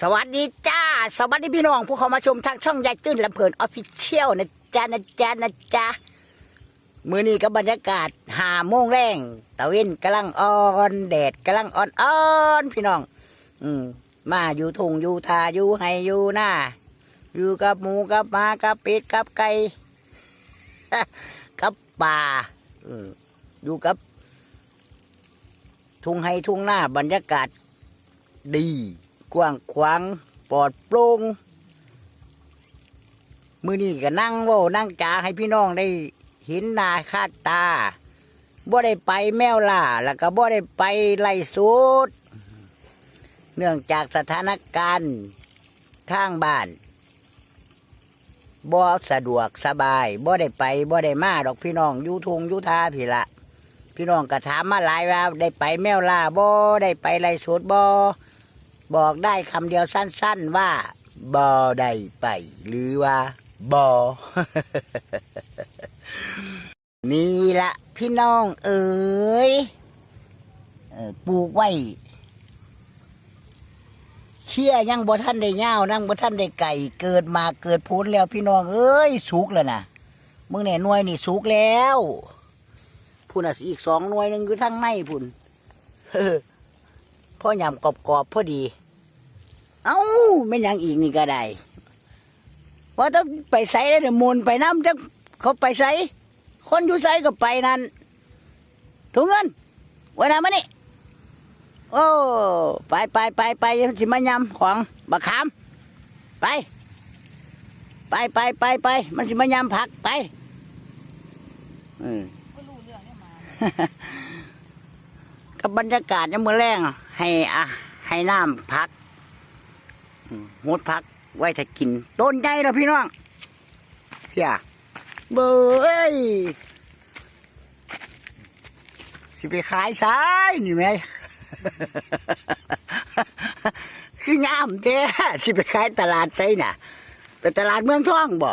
สวัสดีจ้า สวัสดีพี่น้องผู้เข้ามาชมทางช่องยายตื้นลำเพลินออฟฟิเชียลนะจ๊ะนะจ๊ะนะจ๊ะมือนี้ก็บบรรยากาศหาโมงแรงตะเวนกำลังอ่อนแดดกำลังอ่อนอ่อนพี่น้อง อืมมาอยู่ทุ่งอยู่ทาอยู่ไฮอยู่หน้า อยู่กับหมูกับหมากับเป็ดกับไก่กับป่าอืมอยู่กับทุ่งไฮทุ่งหน้าบรรยากาศดี กว้างขวางปลอดโปร่งมือนี้ก็นั่งว่านั่งจาให้พี่น้องได้เห็นนาคาดตาบ่ได้ไปแมวล่าแล้วก็บ่ได้ไปไล่สุดเนื่องจากสถานการณ์ข้างบ้านบ่สะดวกสบายบ่ได้ไปบ่ได้มาดอกพี่น้องยูทงยูทาพี่ละพี่น้องก็ถามมาหลายว่าได้ไปแมวล่าบ่ได้ไปไล่สุดบ่ บอกได้คำเดียวสั้น ๆว่าบอได้ไป หรือว่าบอ นี่ละพี่น้องเอ๋ยปลูกไว้เชี่ยยังบ่ท่านได้ย่าวนั่งบ่ท่านได้ไก่ เกิดมาเกิดพูนแล้วพี่น้อง เอ้ยสุกแล้วนะมึงเนี่ยหน่วยนี่สุกแล้วพุ่นอะอีกสองหน่วยหนึ่งอยู่ทั้งในพุ่น พ่อยำกรอบๆพอดี เอ้าไม่นหยังอีกนี่ก็ได้ว่าต้องไปใส่แล้วเดี๋ยวมูลไปน้ำจะเขาไปใส่คนอยู่ใส่ก็ไปนั่นถุงเงินไว้นะมานี่โอ้ไปไปไปไปสิมายำของบักขามไป ไปไปไปไปมันสิมายำผักไปอืมก็รู้เรื่องเนี่ยมากับบรรยากาศในเมื่อแรง ให้อะให้น้ำพักมงดพักไว้ถ้ากินต้นใหญ่แล้วพี่น้องพี่อะเบยสิไปขายซ้ายนี่ไหมคืองามแท้สิไปขายตลาดไซน่ะไปตลาดเมืองท่องบ่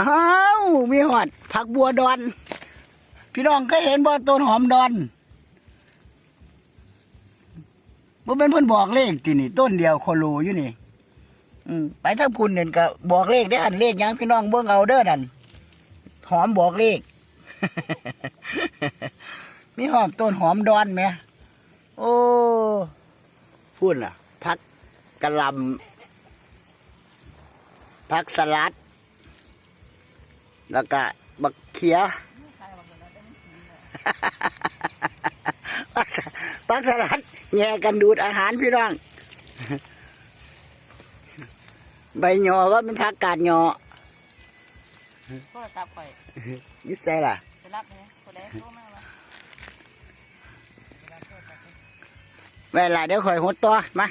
อ้าวมีหอดผักบัวดอน พี่น้องเคยเห็นบ่ต้นหอมดอน บ่เป็นเพิ่นบอกเลขตินี่ต้นเดียวโคโลอยู่นี่ อืมไปทางพุ่นเนี่ยก็บอกเลขได้อันเลขยังพี่น้องเบิ่งเอาเด้อนั่นหอมบอกเลข มีหอมต้นหอมดอนไหมโอ้พูดล่ะ พักกะลำพักสลัด แล้วก็บักเขียปักสปักสลัด แย่กันดูดอาหารพี่น้อง ใบหยอว่าเป็นผักกาดหยอก็ตับข่อยอยุดใส่ล่ะไปรับเลยคนใดโทรมาวะเวลาเดี๋ยวคอยหดตัวมา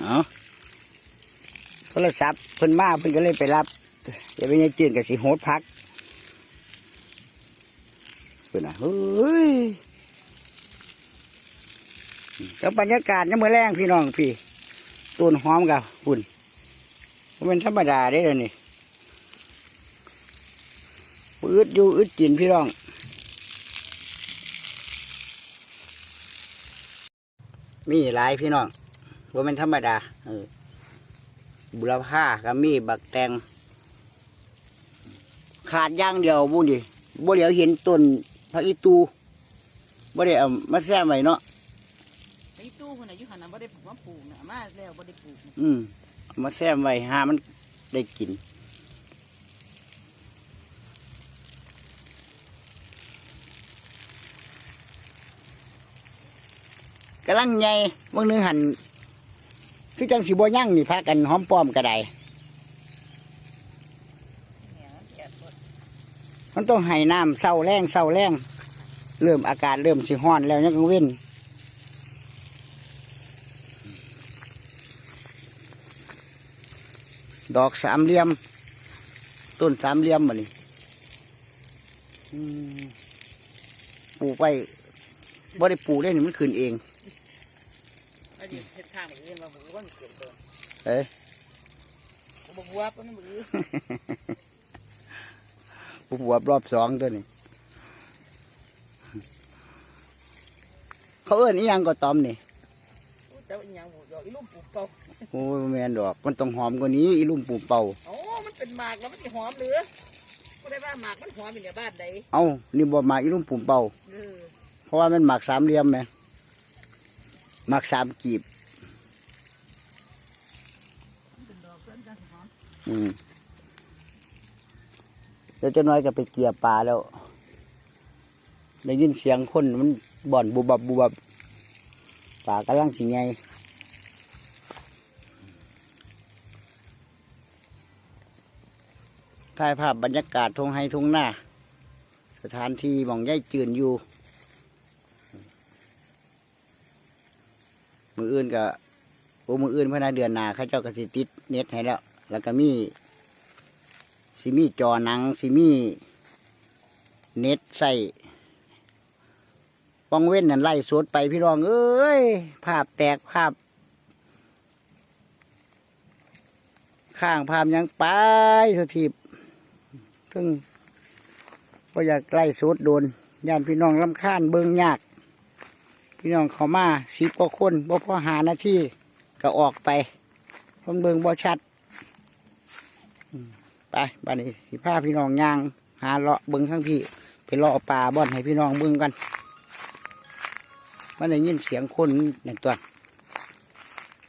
เอาโทรศัพท์เพิ่นมาเพิ่นก็เลยไปรับอย่าไปยังจืดกับสิโหดพัก เพิ่นน่ะเฮ้ยแล้วบรรยากาศยังมือแรงพี่น้องพี่ต้นหอมกับหุ่นมันเป็นธรรมดาได้เลยนี่อึดอยู่อึดกินพี่น้องมีหลายพี่น้องว่าเป็นธรรมดาเออบุรพาก็มีบักแตงขาดย่างเดียวบุญดิบ่เดียวเห็นต้น ผักอีตูบ่ได้เอามาแซมไว้เนาะไอ้ตู้คนไหนะอยู่หันน่ะบ่ได้ปลูกมาปลูกน่ะมาแล้วบ่ได้ปลูกน่ะอืมเอามาแซมไว้หามันได้กินกำลังใหญ่บางนึงหันคือจังสีบัวย่างนี่พากันหอมป้อมกระไดเนี่ยมันแก่ปวดมันต้องให้น้ำเศร้าแรงเศร้าแรง เริ่มอากาศเริ่มสิห้อนแล้วยังกังเว้นดอกสามเหลี่ยม ต้นสามเหลี่ยมมานี่อืมปลูกไปบ่ได้ปลูกได้นี่มันขึ้นเองไอ้ดิเฮ็ดทางอื่นมาบ่ว่ามันเกิดเบิ่งเอ้ยบ่บัวปานมันบ่อือปลูกหัวรอบสองตัวนี้ เขาเอิ้นอีหยังก็ตอมนี่อู้เจ้าอีหยังบ่ดอกอีลูกปลูกเป่าโอ้ยบ่แม่นดอก มันต้องหอมกว่านี้อีลุ่มปูเป่า โอ้มันเป็นหมากแล้วมันสิหอมหรือบ่ได้ว่าหมากมันหอมอยู่ในบ้านใดเอ้านี่บ่หมากอีลุ่มปูเป่า เออเพราะว่ามันหมากสามเหลี่ยมแหมหมากสามกีบมันเป็นดอกเพิ่นจังสิหอมอืมเดี๋ยวเจะน้อยก็ไปเกี่ยปลาแล้ว ได้ยินเสียงคนมัน บ่อนบุบับบุบับปลากำลังสิไงถ่ายภาพบรรยากาศทงไฮทงหน้า สถานที่หมองย่ายจืนอยู่ มืออื่นก็โอ้มืออื่นพนนะเดือนนาข้าเจ้ากสิติดเน็ตให้แล้ว แล้วก็มีสิมีจอหนังสิมีเน็ตใส่ ป้องเว้นนั่นไล่สดไปพี่รองเอ้ยภาพแตกภาพ ข้างภาพยังไปสถิบถึงก็อยากไล่สดโดนย่านพี่น้องลำคาญเบิ่งยาก พี่น้องเขามาสิบกว่าคนบ่พอหาหน้าที่ก็ออกไปพงเบิ่งบ่ชัดไปบ้านนี้สิพาพี่น้องย่าง หาเลาะเบิ้งข้างพี่ ไปเลาะปลาบ่อนให้พี่น้องเบิ้งกัน มันได้ยินเสียงคนนั่นตัว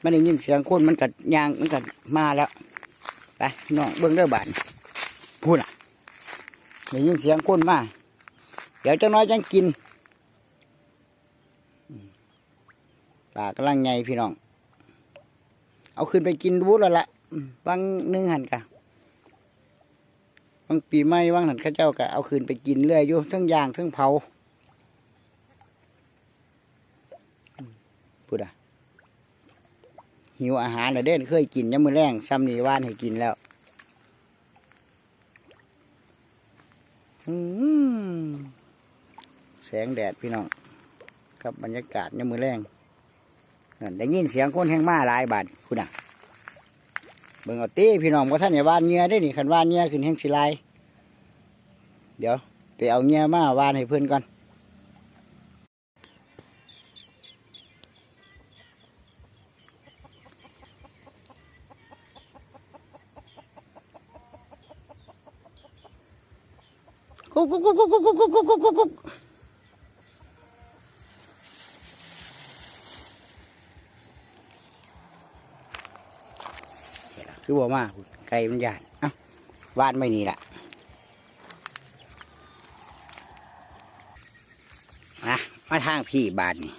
มันได้ยินเสียงคนมันกัดยางมันกัดมาแล้ว ไปน้องเบิ้งเด้อบ้านพูดอะได้ยินเสียงคนมา เดี๋ยวเจ้าน้อยจังกินปลากำลังไงพี่น้อง เอาขึ้นไปกินดูแล้วละอืมบางหนึ่งหันกะบางปีใหม่บางหันข้าเจ้าก็เอาคืนไปกินเรื่อยอยู่ทั้งยางทั้งเผาอืม พูดอะหิวอาหารเด่นเคยกินยามมือแรงซ้ำนี่ว่านให้กินแล้วแสงแดดพี่น้องกับบรรยากาศยามมือแรงนั่นได้ยินเสียงคนแห้งมาหลายบาทคุณอะเบิ่งเอาตีพี่น้องว่าท่านอย่าวานเงี้ยได้นี่คันวานเงี้ยขึ้นแห้งสิลายเดี๋ยวไปเอาเงี้ยมาวานให้เพื่อนก่อน กุ๊กกุ๊กกุ๊กกุ๊กกุ๊กกุ๊กกุ๊กกุ๊กกุ๊กกุ๊กคือบอกมาไก่มันหยาดอะวานไม่นี่ละนะมาทางพี่บาทนี่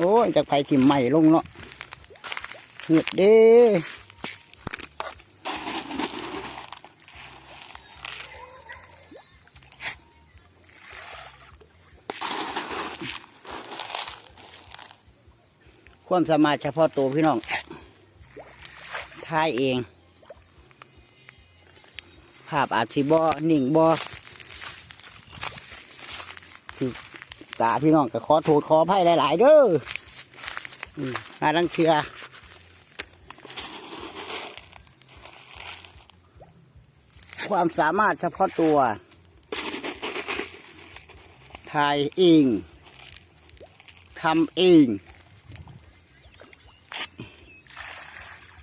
โอ้ยจากไผที่ใหม่ลงเนาะเงียบเด้ความสามารถเฉพาะตัวพี่น้องทายเอง ภาพอาจสิบอนิ่งบอคือ ตาพี่น้องก็ขอโทษขออภัยหลาย ๆ เด้ออืมาดังเชือความสามารถเฉพาะตัวทายเองทำเอง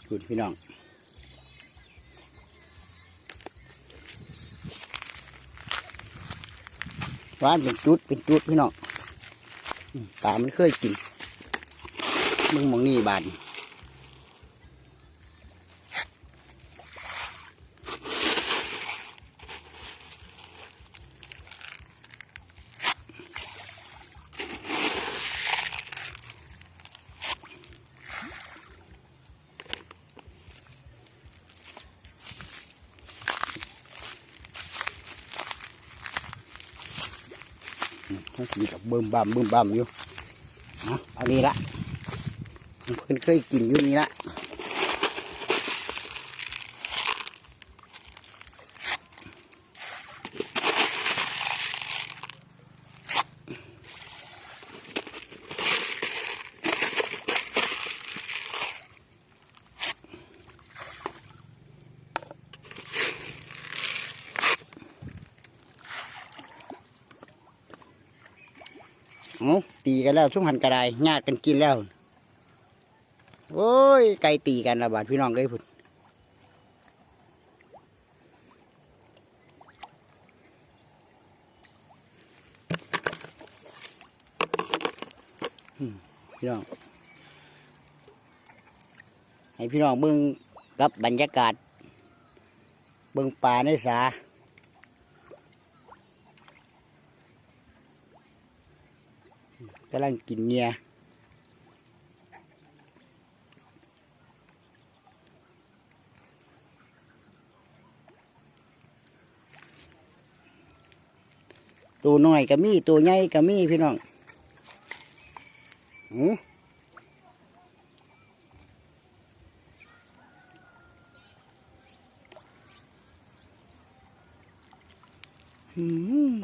คุณพี่น้องร้านเป็นจุดเป็นจุดพี่น้อง ปลามันเคยกินมึงมองนี่บาน บเบิ่มบัมเบิ่มบัมอยู่เอาเอานี่ละเพิ่นเคยกินอยู่นี่ละ กันแล้วชุ่มหันกระไดญาติกันกินแล้วโอ้ยไก่ตีกันละบาดพี่น้องเลยพุ่นพี่น้องให้พี่น้องเบิ่งกับบรรยากาศเบิ่งป่าในสา กำลังกินเงียตัวน้อยก็มีตัวใหญ่ก็มีพี่น้องอือหืม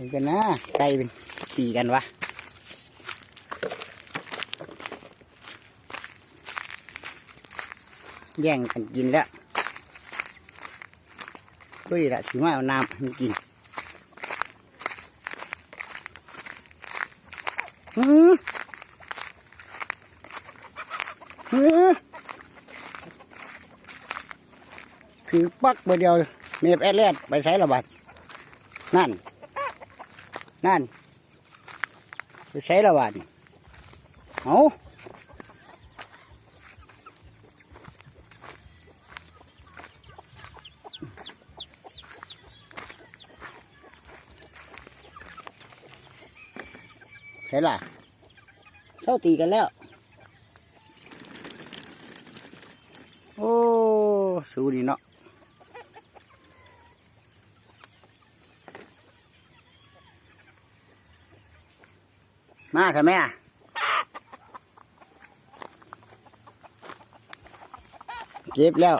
เห็นกันนะไก่ เป็นตีกันวะแย่งกันกินแล้วก็ดีละสิมาเอาน้ำมันกินหือหือคือปักเบอร์เดียวเมฟแอดแลดไปใช้ระบาดนั่น นั่นไปใช้ระบานเอาใช่ล่ะเศร้าตีกันแล้ว โอ้ สู้ดีเนาะ ใช่ไหมอะเก็บแล้ว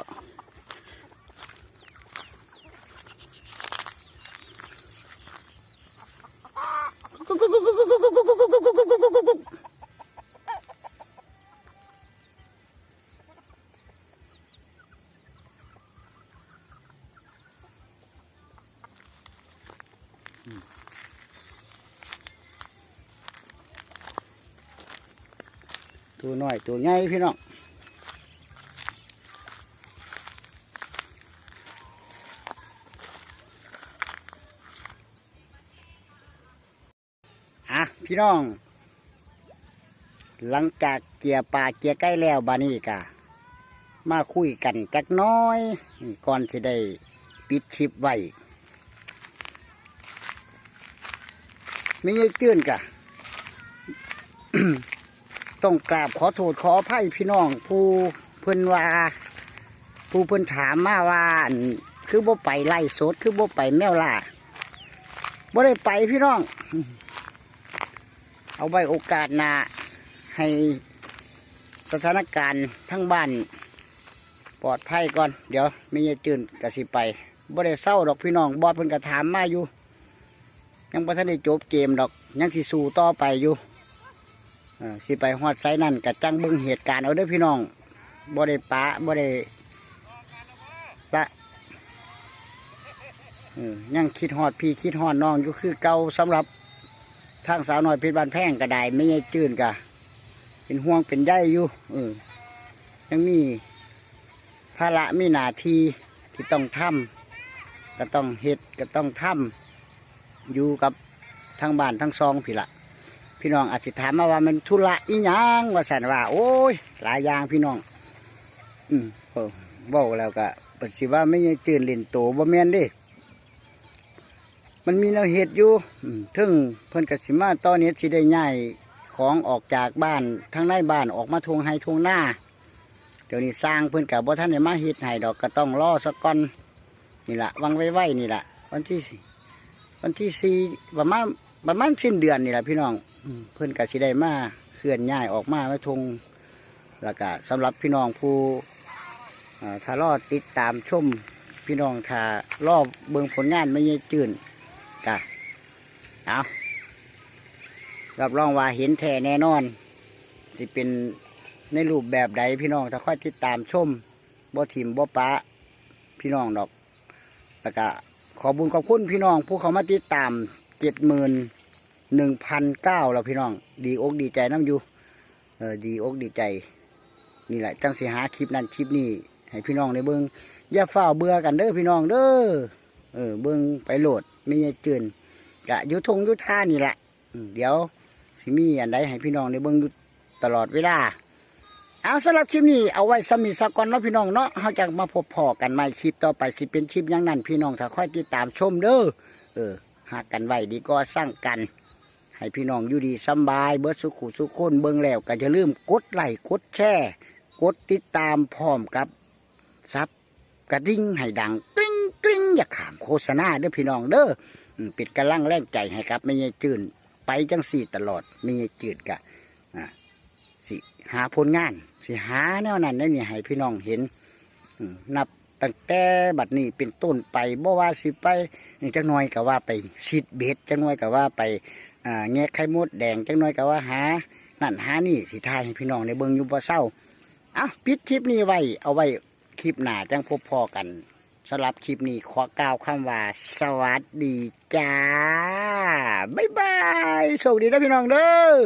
ตัวน้อยตัวใหญ่พี่น้องอะพี่น้อง หลังจากเกียปลาเกียใกล้แล้วบานี้กะมาคุยกันจักน้อยก่อนจะได้ปิดคลิปไว้ไม่ยังจื้นกะ ต้องกราบขอโทษขออภัยพี่น้อง ผู้เพิ่นว่า ผู้เพิ่นถามมาว่านคือบ่ไปไล่สดคือบ่ไปแมวล่าบ่ได้ไปพี่น้อง เอาไว้โอกาสหน้าให้สถานการณ์ทั้งบ้าน ปลอดภัยก่อน เดี๋ยวไม่ยายจืนกสิไปบ่ได้เศร้าดอกพี่น้องบอดเพิ่นก็ถามมาอยู่ ยังบ่ทันได้จบเกมดอก ยังสิสู้ต่อไปอยู่ สิไปฮอดไซนั่นกับจังบิ่งเหตุการณ์เอาเด้อพี่น้องบ่ได้ปะบ่ได้ละยังคิดฮอดพี่คิดฮอดน้องอยู่คือเก่าสำหรับทางสาวน้อยเพชรบานแพงก็ได้ไม่ใช่จืนกะ เป็นห่วงเป็นใยอยู่เออยังมีภาระมีหนาทีที่ต้องทำก็ต้องเฮ็ดก็ต้องทำอยู่กับทางบ้านทั้งซองพี่ละ พี่น้องอาจจะถามมาว่ามันธุระอีหยังว่าสันว่า โอ้ยหลายอย่างพี่น้อง อืมเออเว้าแล้วก็ปฏิว่าไม่ใช่จืนเล่นโตบ่แม่นดิมันมีแนวเหตุอยู่ถึงเพิ่นกสิมาตอนนี้สิได้ย้ายของออกจากบ้านทั้งในบ้านออกมาทวงให้ทวงหน้า เดี๋ยวนี้สร้างเพิ่อนกับบ่ท่านได้มาเฮ็ดให้ดอกก็ต้องรอสักก่อนนี่แหละวังไว้ไว้นี่แหละวันที่วันที่สี่ประมาณ ประมาณสิ้นเดือนนี่ละพี่น้องอืมเพื่อนก็สิได้มาเคลื่อนย้ายออกมาไว้ทงแล้วก็สำหรับพี่น้องผู้อ่าถ้ารอติดตามชมพี่น้องถ้ารอบเบิ่งผลงานไม่ยายจืนกะเอารับรองว่าเห็นแท้แน่นอน สิเป็นในรูปแบบใดพี่น้องถ้าค่อยติดตามชมบ่ถิ่มบ่ปะพี่น้องดอกแล้วก็ขอบุญขอบคุณพี่น้องผู้เขามาติดตาม เจ็ดหมื่นหนึ่งพันเก้าแล้วพี่น้อง ดีอกดีใจน้ำอยู่เออดีอกดีใจ นี่แหละจังสิหาคลิปนั้นคลิปนี้ให้พี่น้องได้เบิ้งอย่าเฝ้าวเบื่อกันเด้อพี่น้องเด้อเออเบิ้งไปโหลดไม่ใช่จืนกะยุทงยุท่านี่แหละเดี๋ยวสิมีอันใดให้พี่น้องได้เบิ้งอยู่ตลอดเวลาเอาสำหรับคลิปนี้เอาไว้สมีสักก่อนเนาะพี่น้องเนาะเขาจะมาพบพอกันใหม่คลิปต่อไปสิเป็นคลิปยังนั้นพี่น้องถ้าค่อยติดตามชมเด้อเออ หากกันไหวดีก็สร้างกัน ให้พี่น้องอยู่ดีสบาย เบิดสุขุสุขคนเบิ่งแล้วก็จะลืมกดไลค์กดแชร์กดติดตามพร้อมกับซับกระดิ่งให้ดังกริ๊งกริ๊งอย่าขามโฆษณาเด้อพี่น้องเด้อปิดกำลังแรงใจให้ครับไม่ใช่จืนไปจังสี่ตลอดไม่ใช่จืดกะสิหาผลงาน สิหาแนวนั้นได้นี่ให้พี่น้องเห็นนับ ตั้งแต่บัดนี้เป็นต้นไปบ่ว่าสิไปจังน้อยก็ว่าไปชิดเบ็ดจังน้อยก็ว่าไปแงะไข่มดแดงจังน้อยก็ว่าหานั่นหานี่สิทายให้พี่น้องได้เบิงอยู่บ่เศร้าเอาปิดคลิปนี้ไว้เอาไว้คลิปหน้าจังพบพอกันสำหรับคลิปนี้ขอกล่าวคำว่า สวัสดีจ้า บ๊ายบายโชคดีนะพี่น้องเด้อ